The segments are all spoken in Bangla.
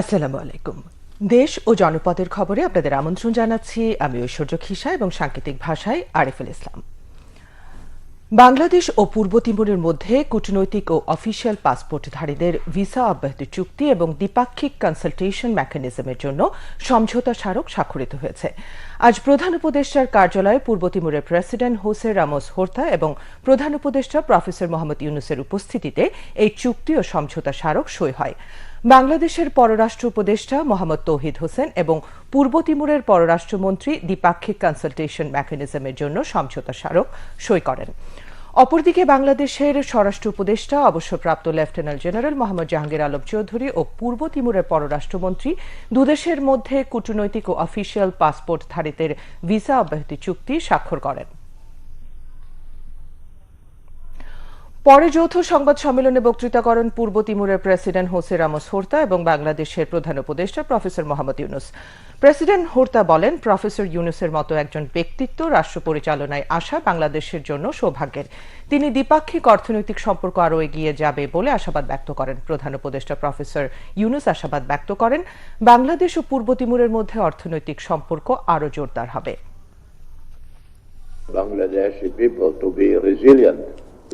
আসসালামু আলাইকুম। দেশ ও জনপদের খবরে আপনাদের আমন্ত্রণ জানাচ্ছি। আমি ঐশ্বর্য খিসা এবং সাংকেতিক ভাষায় আরিফুল ইসলাম। বাংলাদেশ ও পূর্ব তিমুরের মধ্যে কূটনৈতিক ও অফিসিয়াল পাসপোর্টধারীদের ভিসা অব্যাহতি চুক্তি এবং দ্বিপাক্ষিক কনসালটেশন মেকানিজমের জন্য সমঝোতা স্মারক স্বাক্ষরিত হয়েছে। আজ প্রধান উপদেষ্টার কার্যালয়ে পূর্ব তিমুরের প্রেসিডেন্ট হোসে রামোস হোর্তা এবং প্রধান উপদেষ্টা প্রফেসর মোহাম্মদ ইউনুসের উপস্থিতিতে এই চুক্তি ও সমঝোতা স্মারক সই হয়। বাংলাদেশের পররাষ্ট্র উপদেষ্টা মোহাম্মদ তৌহিদ হোসেন এবং পূর্ব তিমুরের পররাষ্ট্রমন্ত্রী দ্বিপাক্ষিক কনসালটেশন মেকানিজমের জন্য সমঝোতা স্মারক সই করেন। অপরদিকে বাংলাদেশের স্বরাষ্ট্র উপদেষ্টা, অবসরপ্রাপ্ত লেফটেন্যান্ট জেনারেল মোহাম্মদ জাহাঙ্গীর আলম চৌধুরী ও পূর্ব তিমুরের পররাষ্ট্রমন্ত্রী দুদেশের মধ্যে কূটনৈতিক ও অফিসিয়াল পাসপোর্টধারীদের ভিসা অব্যাহতি চুক্তি স্বাক্ষর করেন। পরে যৌথ সংবাদ সম্মেলনে বক্তৃতা করেন পূর্ব তিমুরের প্রেসিডেন্ট হোসে রামোস হোর্তা এবং বাংলাদেশের প্রধান উপদেষ্টা professor Mohammad Yunus. President Horta বলেন, প্রফেসর ইউনুসের মতো একজন ব্যক্তিত্ব রাষ্ট্র পরিচালনায় আসা বাংলাদেশের জন্য সৌভাগ্যের। তিনি দ্বিপাক্ষিক অর্থনৈতিক সম্পর্ক আরও এগিয়ে যাবে বলে আশাবাদ ব্যক্ত করেন। প্রধান উপদেষ্টা প্রফেসর ইউনুস আশাবাদ ব্যক্ত করেন, বাংলাদেশ ও পূর্ব তিমুরের মধ্যে অর্থনৈতিক সম্পর্ক আরও জোরদার হবে।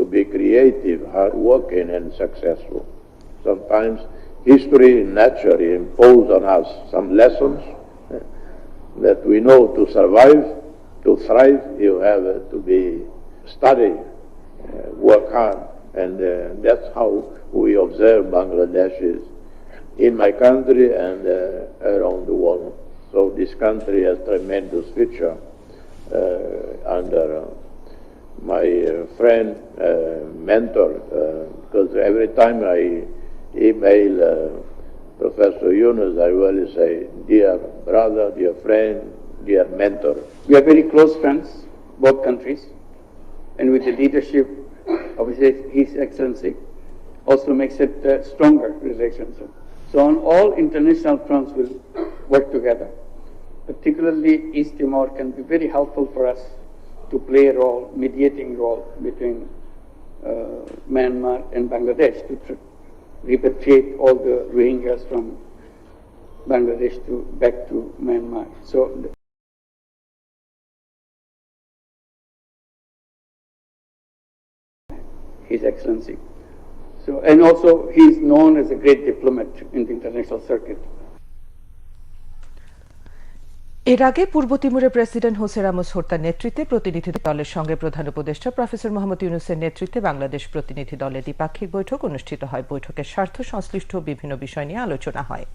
To be creative, hardworking, and successful. Sometimes history naturally imposes on us some lessons that we know to survive, to thrive, you have to be study, uh, work hard, and uh, that's how we observe Bangladeshis in my country and uh, around the world. So this country has tremendous future under my uh, friend, uh, mentor, uh, because every time I email uh, Professor Yunus, I will say, dear brother, dear friend, dear mentor. We are very close friends, both countries, and with the leadership of His Excellency, also makes it stronger relationship. So on all international fronts, we'll work together. Particularly East Timor can be very helpful for us to play a role, mediating role between uh, Myanmar and Bangladesh to tr- repatriate all the Rohingyas from Bangladesh to back to Myanmar. So His Excellency. So, and also he is known as a great diplomat in the international circuit. এর আগে পূর্ব তিমুরের প্রেসিডেন্ট হোসে রামোস নেতৃত্বে প্রতিনিধি দলের সঙ্গে প্রধান উপদেষ্টা প্রফেসর মোহাম্মদ ইউনুসের নেতৃত্বে বাংলাদেশ প্রতিনিধি দলের দ্বিপাক্ষিক বৈঠক অনুষ্ঠিত হয়। বৈঠকের স্বার্থ, সংশ্লিষ্ট বিভিন্ন বিষয় নিয়ে আলোচনা হয়।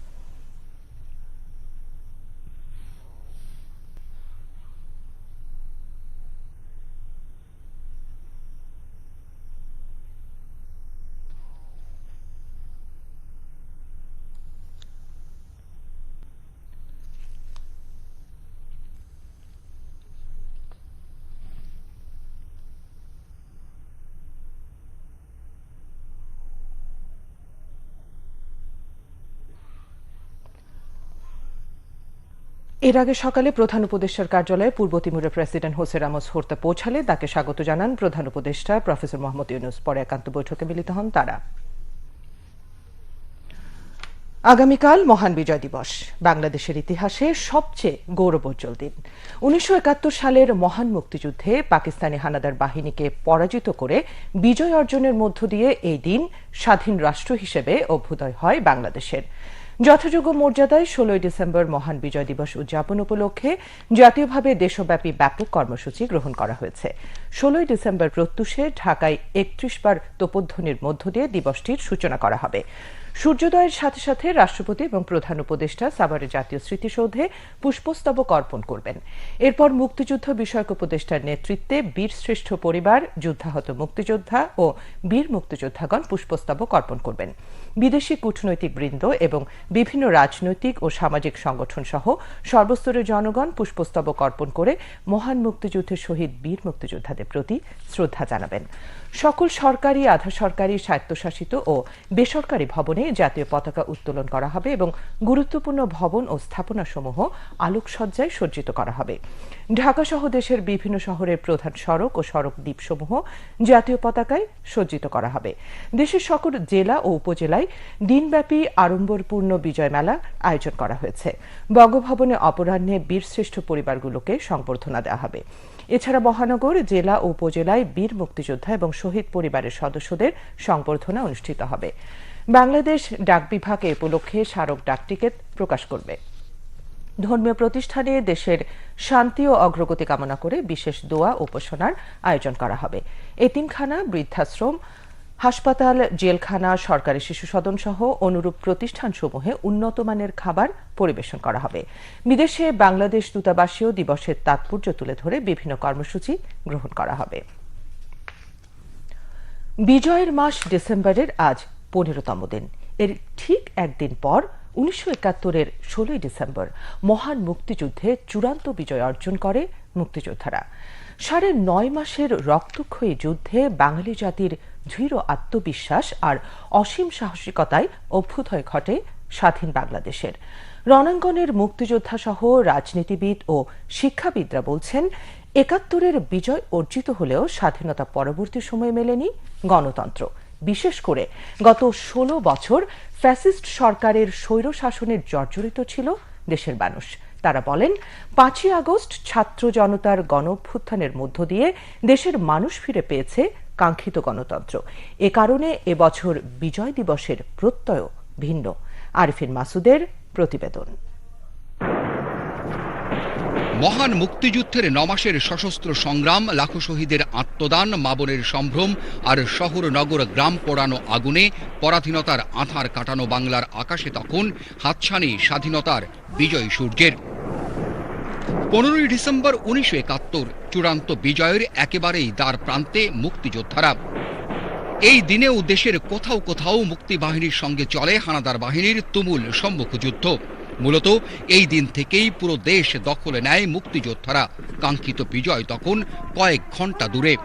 এর আগে সকালে প্রধান উপদেষ্টার কার্যালয়ে পূর্ব তিমুরের প্রেসিডেন্ট হোসে রামোস হোর্তা পৌঁছালে তাকে স্বাগত জানান প্রধান উপদেষ্টা প্রফেসর মোহাম্মদ ইউনুস। পরে একান্ত বৈঠকে মিলিত হন তারা। আগামীকাল মহান বিজয় দিবস, বাংলাদেশের ইতিহাসে সবচেয়ে গৌরবোজ্জ্বল দিন। উনিশশো একাত্তর সালের মহান মুক্তিযুদ্ধে পাকিস্তানি হানাদার বাহিনীকে পরাজিত করে বিজয় অর্জনের মধ্য দিয়ে এই দিন স্বাধীন রাষ্ট্র হিসেবে অভ্যুদয় হয় বাংলাদেশের। যথাযোগ্য মর্যাদায় ষোলোই ডিসেম্বর মহান বিজয় দিবস উদযাপন উপলক্ষে জাতীয়ভাবে দেশব্যাপী ব্যাপক কর্মসূচি গ্রহণ করা হয়েছে। ষোলোই ডিসেম্বর প্রত্যুষে ঢাকায় একত্রিশ বার তোপধ্বনির মধ্য দিয়ে দিবসটির সূচনা করা হবে। সূর্যোদয়ের সাথে সাথে রাষ্ট্রপতি এবং প্রধান উপদেষ্টা সাভারের জাতীয় স্মৃতিসৌধে পুষ্পস্তবক অর্পণ করবেন। এরপর মুক্তিযুদ্ধ বিষয়ক উপদেষ্টার নেতৃত্বে বীরশ্রেষ্ঠ পরিবার, যুদ্ধাহত মুক্তিযোদ্ধা ও বীর মুক্তিযোদ্ধাগণ পুষ্পস্তবক অর্পণ করবেন। বিদেশি কূটনৈতিক বৃন্দ এবং বিভিন্ন রাজনৈতিক ও সামাজিক সংগঠন সহ সর্বস্তরের জনগণ পুষ্পস্তবক অর্পণ করে মহান মুক্তিযুদ্ধের শহীদ বীর মুক্তিযোদ্ধাদের প্রতি শ্রদ্ধা জানাবেন। সকল সরকারি আধা সরকারি স্বায়ত্তশাসিত ও বেসরকারি ভবনে জাতীয় পতাকা উত্তোলন করা হবে এবং গুরুত্বপূর্ণ ভবন ও স্থাপনাসমূহ আলোকসজ্জায় সজ্জিত করা হবে। ঢাকা সহ দেশের বিভিন্ন শহরের প্রধান সড়ক ও সড়ক দ্বীপসমূহ জাতীয় পতাকায় সজ্জিত করা হবে। দেশের সকল জেলা ও উপজেলায় দিনব্যাপী আড়ম্বরপূর্ণ বিজয় মেলা আয়োজন করা হয়েছে। বঙ্গভবনে অপরাহ্নে বীরশ্রেষ্ঠ পরিবারগুলোকে সংবর্ধনা দেওয়া হবে। এছাড়া মহানগর, জেলা ও উপজেলায় বীর মুক্তিযোদ্ধা এবং শহীদ পরিবারের সদস্যদের সংবর্ধনা অনুষ্ঠিত হবে। বাংলাদেশ ডাক বিভাগ এ উপলক্ষে স্মারক ডাকটিকিট প্রকাশ করবে। ধর্মীয় প্রতিষ্ঠানে দেশের শান্তি ও অগ্রগতি কামনা করে বিশেষ দোয়া উপাসনার আয়োজন করা হবে। এতিমখানা বৃদ্ধাশ্রম হাসপাতাল, জেলখানা, সরকারি শিশু সদন সহ অনুরূপ প্রতিষ্ঠানসমূহে উন্নত মানের খাবার পরিবেশন করা হবে। বিদেশে বাংলাদেশ দূতাবাসীয় দিবসের তাৎপর্য তুলে ধরে বিভিন্ন কর্মসূচি গ্রহণ করা হবে। বিজয়ের মাস ডিসেম্বরের আজ পনেরোতম দিন। এর ঠিক একদিন পর উনিশশো একাত্তরের ষোলোই ডিসেম্বর মহান মুক্তিযুদ্ধে চূড়ান্ত বিজয় অর্জন করে মুক্তিযোদ্ধারা। সাড়ে নয় মাসের রক্তক্ষয়ী যুদ্ধে বাঙালি জাতির দৃঢ় আত্মবিশ্বাস আর অসীম সাহসিকতায় অভ্যুদয় ঘটে স্বাধীন বাংলাদেশের। রণাঙ্গনের মুক্তিযোদ্ধা সহ রাজনীতিবিদ ও শিক্ষাবিদরা বলছেন, একাত্তরের বিজয় অর্জিত হলেও স্বাধীনতা পরবর্তী সময়ে মেলেনি গণতন্ত্র। বিশেষ করে গত ষোলো বছর ফ্যাসিস্ট সরকারের স্বৈর শাসনের জর্জরিত ছিল দেশের মানুষ। তারা বলেন, পাঁচই আগস্ট ছাত্র জনতার গণঅভ্যুত্থানের মধ্য দিয়ে দেশের মানুষ ফিরে পেয়েছে কাঙ্ক্ষিত গণতন্ত্র। এ কারণে এবছর বিজয় দিবসের প্রত্যয় ভিন্ন। আরিফিন মাসুদের প্রতিবেদন। মহান মুক্তিযুদ্ধের নমাসের সশস্ত্র সংগ্রাম, লাখো শহীদের আত্মদান, মাবনের সম্ভ্রম আর শহর, নগর, গ্রাম পোড়ানো আগুনে পরাধীনতার আধার কাটানো বাংলার আকাশে তখন হাতছানি স্বাধীনতার বিজয় সূর্যের। পনেরোই ডিসেম্বর উনিশশো একাত্তর, চূড়ান্ত বিজয়ের একেবারেই দ্বার প্রান্তে মুক্তিযোদ্ধারা। এই দিনেও দেশের কোথাও কোথাও মুক্তিবাহিনীর সঙ্গে চলে হানাদার বাহিনীর তুমুল সম্মুখ যুদ্ধ। মূলত এই দিন থেকেই পুরো দেশ দখলে নেয় মুক্তিযোদ্ধারা। কাঙ্ক্ষিত বিজয় তখন কয়েক ঘণ্টা দূরে।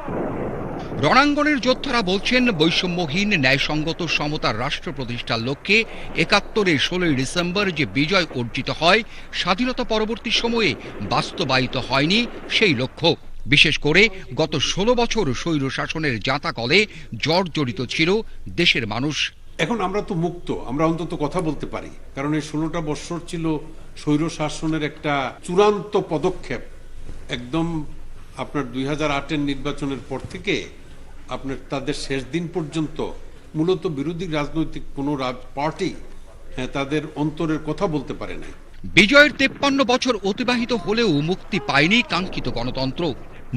রণাঙ্গনের যোদ্ধারা বলছেন, বৈষম্যহীন, ন্যায়সঙ্গত সমতার রাষ্ট্র প্রতিষ্ঠার লক্ষ্যে একাত্তরের ষোলোই ডিসেম্বর যে বিজয় অর্জিত হয়, স্বাধীনতা পরবর্তী সময়ে বাস্তবায়িত হয়নি সেই লক্ষ্য। বিশেষ করে গত ষোলো বছর স্বৈর শাসনের জাঁতাকলে জর্জরিত ছিল দেশের মানুষ। এখন আমরা তো মুক্ত, আমরা অন্তত কথা বলতে পারি, কারণ এই ষোলোটা বৎসর ছিল স্বৈর শাসনের একটা চূড়ান্ত পদক্ষেপ। একদম আপনার দুই হাজার আটের নির্বাচনের পর থেকে আপনার তাদের শেষ দিন পর্যন্ত মূলত বিরোধী রাজনৈতিক কোনো রাজ পার্টি হ্যাঁ তাদের অন্তরের কথা বলতে পারে নাই। বিজয়ের তেপ্পান্ন বছর অতিবাহিত হলেও মুক্তি পায়নি কাঙ্ক্ষিত গণতন্ত্র।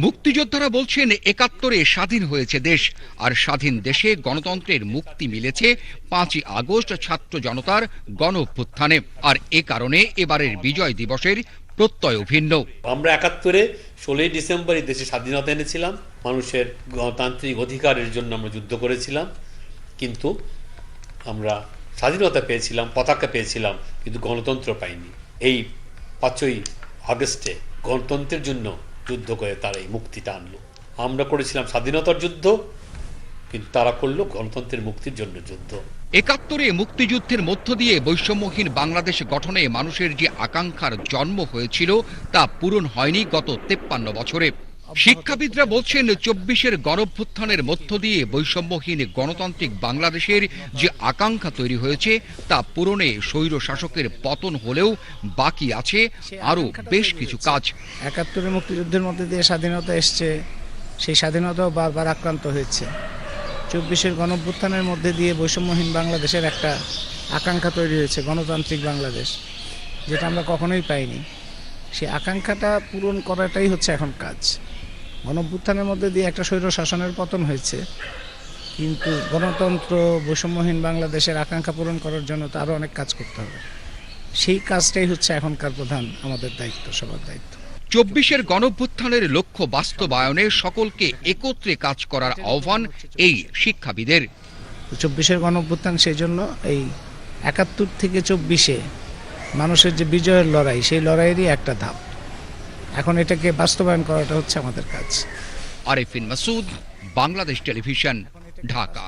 মুক্তিযোদ্ধারা বলছেন একাত্তরে স্বাধীন হয়েছে দেশ আর স্বাধীন দেশে গণতন্ত্রের মুক্তি মিলেছে পাঁচই আগস্ট ছাত্র জনতার গণ অভ্যুত্থানে আর এ কারণে এবারের বিজয় দিবসের প্রত্যয় ভিন্ন আমরা একাত্তরে ষোলোই ডিসেম্বর এই দেশে স্বাধীনতা এনেছিলাম। মানুষের গণতান্ত্রিক অধিকারের জন্য আমরা যুদ্ধ করেছিলাম, কিন্তু আমরা স্বাধীনতা পেয়েছিলাম, পতাকা পেয়েছিলাম, কিন্তু গণতন্ত্র পাইনি। এই পাঁচই আগস্টে গণতন্ত্রের জন্য যুদ্ধ করে তারা এই মুক্তিটা আনলো। আমরা করেছিলাম স্বাধীনতার যুদ্ধ, কিন্তু তারা করল গণতন্ত্রের মুক্তির জন্য যুদ্ধ। একাত্তরে মুক্তিযুদ্ধের মধ্য দিয়ে বৈষম্যহীন বাংলাদেশ গঠনে মানুষের যে আকাঙ্ক্ষার জন্ম হয়েছিল তা পূরণ হয়নি গত তেপ্পান্ন বছরে। শিক্ষাবিদরা বলছেন চব্বিশের গণভ্যুত্থানের মধ্য দিয়ে বৈষম্যহীন গণতান্ত্রিক বাংলাদেশের যে আকাঙ্ক্ষা তৈরি হয়েছে, তা পূরণে স্বৈর শাসকের পতন হলেও বাকি আছে আরও বেশ কিছু কাজ। একাত্তরের মুক্তিযুদ্ধের মধ্যে দিয়ে স্বাধীনতা এসছে, সেই স্বাধীনতাও বারবার আক্রান্ত হয়েছে। চব্বিশের গণভ্যুত্থানের মধ্যে দিয়ে বৈষম্যহীন বাংলাদেশের একটা আকাঙ্ক্ষা তৈরি হয়েছে, গণতান্ত্রিক বাংলাদেশ, যেটা আমরা কখনোই পাইনি। সেই আকাঙ্ক্ষাটা পূরণ করাটাই হচ্ছে এখন কাজ। গণভ্যুত্থানের মধ্যে দিয়ে একটা স্বৈর শাসনের পতন হয়েছে। কিন্তু গণতন্ত্র বৈষম্যহীন বাংলাদেশের আকাঙ্ক্ষা পূরণ করার জন্য তো আরও অনেক কাজ করতে হবে। সেই কাজটাই হচ্ছে এখনকার প্রধান আমাদের দায়িত্ব সবার দায়িত্ব। চব্বিশের গণভ্যুত্থানের লক্ষ্য বাস্তবায়নে সকলকে একত্রে কাজ করার আহ্বান এই শিক্ষাবিদের। চব্বিশের গণভ্যুত্থান সেই জন্য এই একাত্তর থেকে চব্বিশে মানুষের যে বিজয়ের লড়াই সেই লড়াইয়েরই একটা ধাপ। এখন এটাকে বাস্তবায়ন করাটা হচ্ছে আমাদের কাজ। আরিফিন মাসুদ বাংলাদেশ টেলিভিশন ঢাকা।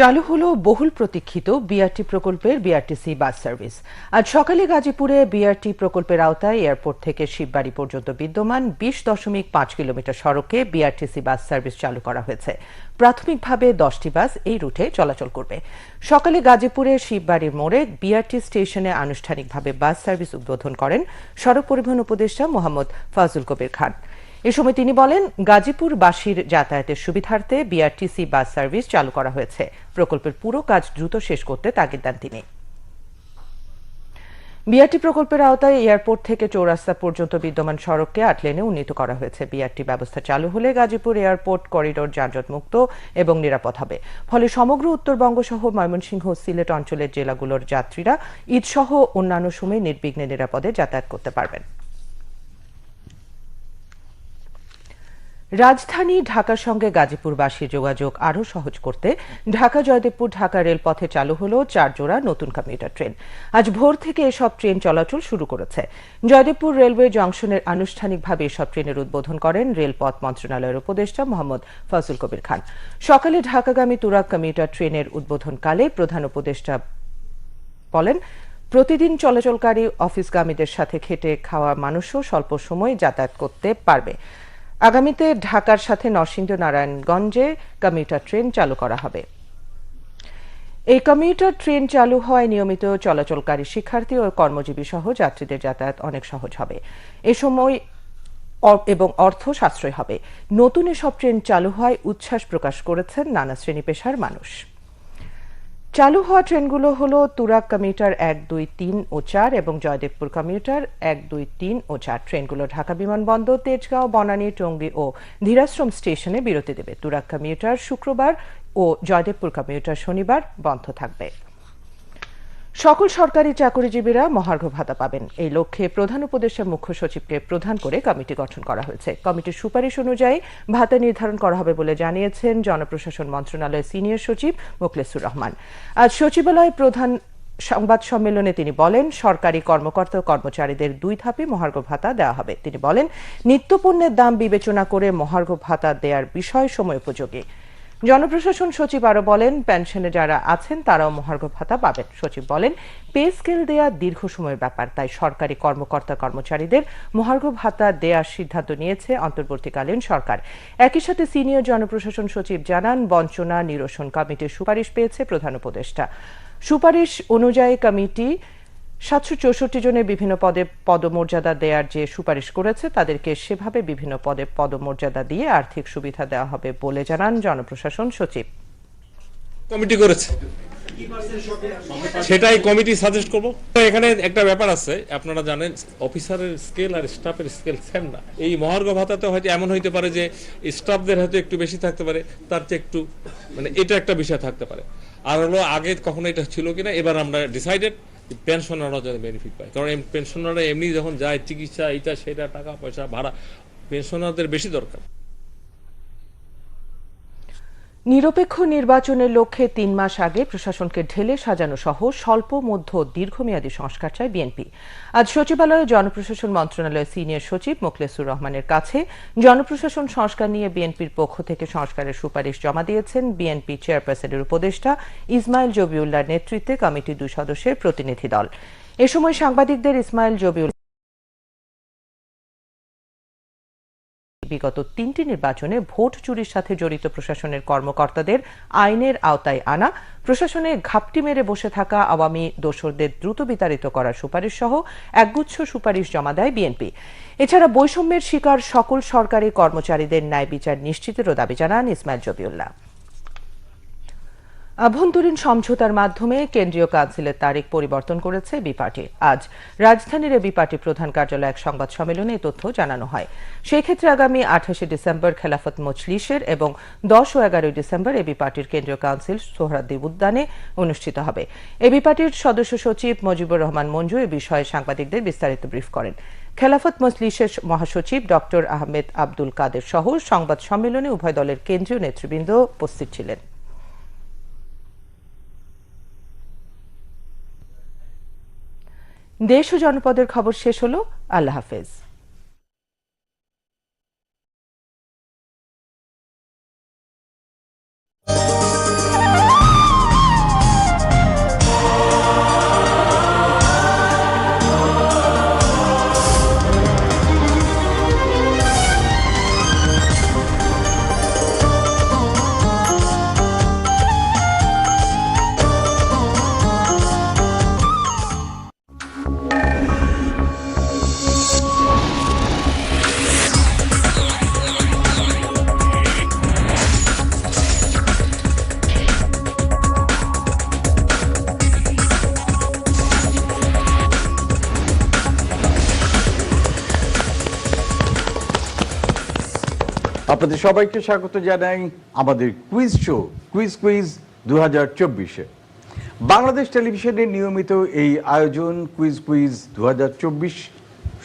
চালু হলো বহুল প্রতীক্ষিত বিআরটি প্রকল্পের বিআরটিসি বাস সার্ভিস। আজ সকালে গাজীপুরে বিআরটি প্রকল্পের আওতায় এয়ারপোর্ট থেকে শিববাড়ি পর্যন্ত বিদ্যমান বিশ দশমিক পাঁচ কিলোমিটার সড়কে বিআরটিসি বাস সার্ভিস চালু করা হয়েছে। প্রাথমিকভাবে দশটি বাস এই রুটে চলাচল করবে। সকালে গাজীপুরের শিববাড়ির মোড়ে বিআরটি স্টেশনে আনুষ্ঠানিকভাবে বাস সার্ভিস উদ্বোধন করেন সড়ক পরিবহন উপদেষ্টা মোহাম্মদ ফাজুল কবির খান। এ সময় তিনি বলেন, গাজীপুরবাসীর যাতায়াতের সুবিধার্থে বিআরটিসি বাস সার্ভিস চালু করা হয়েছে। প্রকল্পের পুরো কাজ দ্রুত শেষ করতে তাগিদ দেন তিনি। বিআরটি প্রকল্পের আওতায় এয়ারপোর্ট থেকে চৌরাস্তা পর্যন্ত বিদ্যমান সড়ককে আট লেনে উন্নীত করা হয়েছে। বিআরটি ব্যবস্থা চালু হলে গাজীপুর এয়ারপোর্ট, করিডোর যানজট মুক্ত এবং নিরাপদ হবে। ফলে সমগ্র উত্তরবঙ্গ সহ ময়মনসিংহ, সিলেট অঞ্চলের জেলাগুলোর যাত্রীরা ঈদসহ অন্যান্য সময় নির্বিঘ্নে নিরাপদে যাতায়াত করতে পারবেন। রাজধানী ঢাকার সঙ্গে গাজীপুরবাসীর যোগাযোগ আরও সহজ করতে ঢাকা জয়দেবপুর ঢাকা রেলপথে চালু হলো চার জোড়া নতুন কমিউটার ট্রেন আজ ভোর থেকে এসব ট্রেন চলাচল শুরু করেছে। জয়দেবপুর রেলওয়ে জংশনের আনুষ্ঠানিকভাবে এসব ট্রেনের উদ্বোধন করেন রেলপথ মন্ত্রণালয়ের উপদেষ্টা মোহাম্মদ ফজল কবির খান। সকালে ঢাকাগামী তুরাগ কমিউটার ট্রেনের উদ্বোধনকালে প্রধান উপদেষ্টা বলেন, প্রতিদিন চলাচলকারী অফিসগামীদের সাথে খেটে খাওয়া মানুষও স্বল্প সময়ে যাতায়াত করতে পারবে। আগামীতে ঢাকার সাথে নরসিংহ নারায়ণগঞ্জে কমিউটার ট্রেন চালু করা হবে। এই কমিউটার ট্রেন চালু হওয়ায় নিয়মিত চলাচলকারী শিক্ষার্থী ও কর্মজীবী সহ যাত্রীদের যাতায়াত অনেক সহজ হবে। এ সময় এবং অর্থ সাশ্রয় হবে। নতুন এসব ট্রেন চালু হওয়ায় উচ্ছ্বাস প্রকাশ করেছেন নানা শ্রেণি পেশার মানুষ। চালু হওয়া ট্রেনগুলো হল তুরাক কমিউটার এক, দুই, তিন ও চার এবং জয়দেবপুর কমিউটার এক, দুই, তিন ও চার। ট্রেনগুলো ঢাকা বিমানবন্দর, তেজগাঁও, বনানী, টঙ্গী ও ধীরাশ্রম স্টেশনে বিরতি দেবে। তুরাক কমিউটার শুক্রবার ও জয়দেবপুর কমিউটার শনিবার বন্ধ থাকবে। সকল সরকারি চাকরিজীবীরা মহার্ঘ ভাতা পাবেন। এই লক্ষ্যে প্রধান উপদেষ্টা মুখ্য সচিবকে প্রধান করে কমিটি গঠন করা হয়েছে। কমিটির সুপারিশ অনুযায়ী ভাতা নির্ধারণ করা হবে বলে জানিয়েছেন জনপ্রশাসন মন্ত্রণালয়ের সিনিয়র সচিব মোখলেসুর রহমান। আজ সচিবালয় প্রধান সংবাদ সম্মেলনে তিনি বলেন, সরকারি কর্মকর্তা কর্মচারীদের দুই ধাপে মহার্ঘ ভাতা দেওয়া হবে। তিনি বলেন, নিত্যপণ্যের দাম বিবেচনা করে মহার্ঘ ভাতা দেওয়ার বিষয় সময় উপযোগী। জনপ্রশাসন সচিব আরও বলেন, পেনশনে যারা আছেন তারাও মহার্ঘ ভাতা পাবেন। সচিব বলেন, পে স্কেল দেয়া দীর্ঘ সময়ের ব্যাপার, তাই সরকারি কর্মকর্তা কর্মচারীদের মহার্ঘ ভাতা দেওয়ার সিদ্ধান্ত নিয়েছে অন্তর্বর্তীকালীন সরকার। একই সাথে সিনিয়র জনপ্রশাসন সচিব জানান, বঞ্চনা নিরসন কমিটির সুপারিশ পেয়েছে প্রধান উপদেষ্টা। সুপারিশ অনুযায়ী কমিটি সাতশো চৌষট্টি জনের বিভিন্ন পদে পদমর্যাদা দেওয়ার যে সুপারিশ করেছে, তাদেরকে সেভাবে বিভিন্ন পদে পদমর্যাদা দিয়ে আর্থিক সুবিধা দেওয়া হবে বলে জানান জনপ্রশাসন সচিব। কমিটি করেছে। সেটাই কমিটি সাজেস্ট করব। এখানে একটা ব্যাপার আছে, আপনারা জানেন, অফিসারের স্কেল আর স্টাফের স্কেল সেম না। এই মহার্ঘ ভাতাতে হয়তো এমন হইতে পারে যে স্টাফদের হয়তো একটু বেশি থাকতে পারে, তার চেয়ে একটু মানে এটা একটা বিষয় থাকতে পারে। আর হলো আগে কখনো এটা ছিল কিনা, এবার আমরা ডিসাইডেড পেনশনাররা যাতে বেনিফিট পায়। কারণ পেনশনাররা এমনি যখন যায়, চিকিৎসা, এইটা সেটা টাকা পয়সা ভাড়া পেনশনারদের বেশি দরকার। নিরপেক্ষ নির্বাচনের লক্ষ্যে তিন মাস আগে প্রশাসনকে ঢেলে সাজানো সহ স্বল্প, মধ্য, দীর্ঘমেয়াদী সংস্কার চায় বিএনপি। আজ সচিবালয়ে জনপ্রশাসন মন্ত্রণালয়ের সিনিয়র সচিব মোখলেসুর রহমানের কাছে জনপ্রশাসন সংস্কার নিয়ে বিএনপির পক্ষ থেকে সংস্কারের সুপারিশ জমা দিয়েছেন বিএনপি চেয়ারপারসনের উপদেষ্টা ইসমাইল জবিউল্লাহর নেতৃত্বে কমিটির দুই সদস্যের প্রতিনিধি দল। এ সময় সাংবাদিকদের ইসমাইল জবিউল বিগত তিনটি নির্বাচনে ভোট চুরির সাথে জড়িত প্রশাসনের কর্মকর্তাদের আইনের আওতায় আনা, প্রশাসনে ঘাপটি মেরে বসে থাকা আওয়ামী দোসরদের দ্রুত বিতাড়িত করার সুপারিশ সহ একগুচ্ছ সুপারিশ জমা দেয় বিএনপি। এছাড়া বৈষম্যের শিকার সকল সরকারি কর্মচারীদের ন্যায় বিচার নিশ্চিতেরও দাবি জানান ইসমাইল জবিউল্লাহ। আভ্যন্তরীণ সমঝোতার মাধ্যমে কেন্দ্রীয় কাউন্সিলের তারিখ পরিবর্তন করেছে বিপার্টি আজ রাজধানীর বিপার্টি প্রধান কার্যালয়ে এক সংবাদ সম্মেলনে এই তথ্য জানানো হয়। সেই ক্ষেত্রে আগামী আঠাশে ডিসেম্বর খেলাফত মজলিসের এবং দশ ও এগারোই ডিসেম্বর এবি পার্টির কেন্দ্রীয় কাউন্সিল সোহরাদ্দি উদ্যানে অনুষ্ঠিত হবে। এবি পার্টির সদস্য সচিব মজিবুর রহমান মঞ্জু এ বিষয়ে সাংবাদিকদের বিস্তারিত ব্রিফ করেন। খেলাফত মজলিসের মহাসচিব ডক্টর আহমেদ আব্দুল কাদের সহ সংবাদ সম্মেলনে উভয় দলের কেন্দ্রীয় নেতৃবৃন্দ উপস্থিত ছিলেন। দেশ ও জনপদের খবর শেষ হলো। আল্লাহ হাফেজ। আপনাদের সবাইকে স্বাগত জানাই আমাদের কুইজ শো কুইজ কুইজ দু হাজার চব্বিশে। বাংলাদেশ টেলিভিশনের নিয়মিত এই আয়োজন কুইজ কুইজ দু চব্বিশ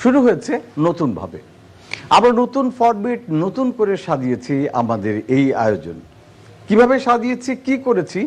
শুরু হয়েছে নতুনভাবে। আবার নতুন ফরম্যাট নতুন করে সাজিয়েছি আমাদের এই আয়োজন। কীভাবে সাজিয়েছি, কি করেছি